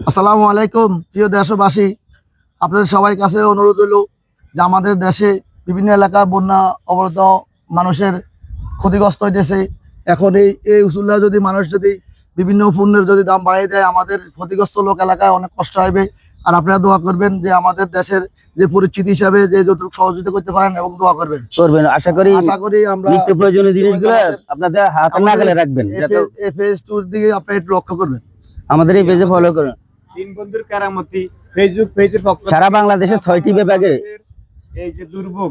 আসসালামু আলাইকুম প্রিয় দেশবাসী। আপনাদের সবার কাছে অনুরোধ হলো যে আমাদের দেশে বিভিন্ন এলাকা বন্যা অবরত মানুষের ক্ষতিগ্রস্ত হইতেছে। এখন এই এই উসুল্লাহ যদি মানুষ যদি বিভিন্ন পণ্যের যদি দাম বাড়িয়ে দেয় আমাদের ক্ষতিগ্রস্ত লোক এলাকায় অনেক কষ্ট হবে। আর আপনারা দোয়া করবেন যে আমাদের দেশের যে পরিচিতি হিসাবে যে যতটুকু সহযোগিতা করতে পারেন এবং দোয়া করবেন। করবেন আশা করি আশা করি আমরা নিত্য প্রয়োজনীয় জিনিসগুলো আপনাদের হাতে আমাদের নাগালে রাখবেন এই ফেজ টুর দিকে আপনারা একটু লক্ষ্য করবেন। আমাদের এই পেজে ফলো করুন। তিন বন্ধুর কারামতি ফেসবুক পেজের পক্ষ সারা বাংলাদেশে ছয়টি বিভাগে এই যে দুর্ভোগ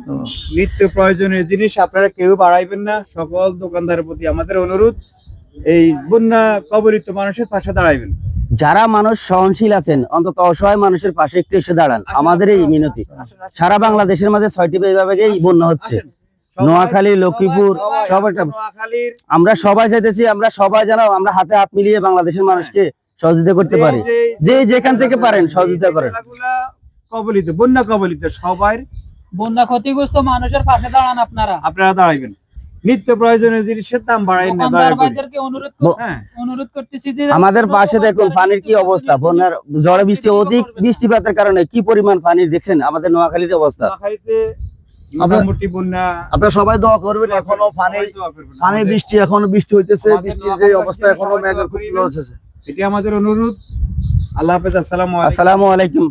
নিত্য প্রয়োজনীয় জিনিস আপনারা কেউ বাড়াইবেন না সকল দোকানদারের প্রতি আমাদের অনুরোধ এই বন্যা কবলিত মানুষের পাশে দাঁড়াইবেন। যারা মানুষ সহনশীল আছেন অন্তত অসহায় মানুষের পাশে একটু এসে দাঁড়ান। আমাদের এই মিনতি। সারা বাংলাদেশের মাঝে ছয়টি বিভাগে এই বন্যা হচ্ছে। নোয়াখালী লক্ষ্মীপুর সবাই- সব একটা নোয়াখালীর আমরা সবাই চাইতেছি আমরা সবাই যেন আমরা হাতে হাত মিলিয়ে বাংলাদেশের মানুষকে সহযোগিতা করতে পারি। যে- যেখান থেকে পারেন সহযোগিতা করেন। কবলিত বন্যা কবলিত সবাই বন্যা ক্ষতিগ্রস্ত মানুষের পাশে দাঁড়ান আপনারা। আপনারা দাঁড়াইবেন। নিত্য প্রয়োজনীয় জিনিসের দাম বাড়াই না অনুরোধ হ্যাঁ। অনুরোধ করতেছি যে আমাদের পাশে দেখুন পানির কি অবস্থা বন্যার ঝড় বৃষ্টি অধিক বৃষ্টিপাতের কারণে কি পরিমাণ পানি দেখছেন আমাদের নোয়াখালীর অবস্থা? নোয়াখালীতে মোটামুটি বন্যা আপনারা সবাই দোয়া করবেন এখনও পানি দোয়া করবেন। পানি বৃষ্টি এখনও বৃষ্টি হইতেছে বৃষ্টির যে অবস্থা এখনও মেঘের খুব করিবেন। এটি আমাদের অনুরোধ। আল্লাহ হাফেজ আসসালাম আসসালামু আলাইকুম।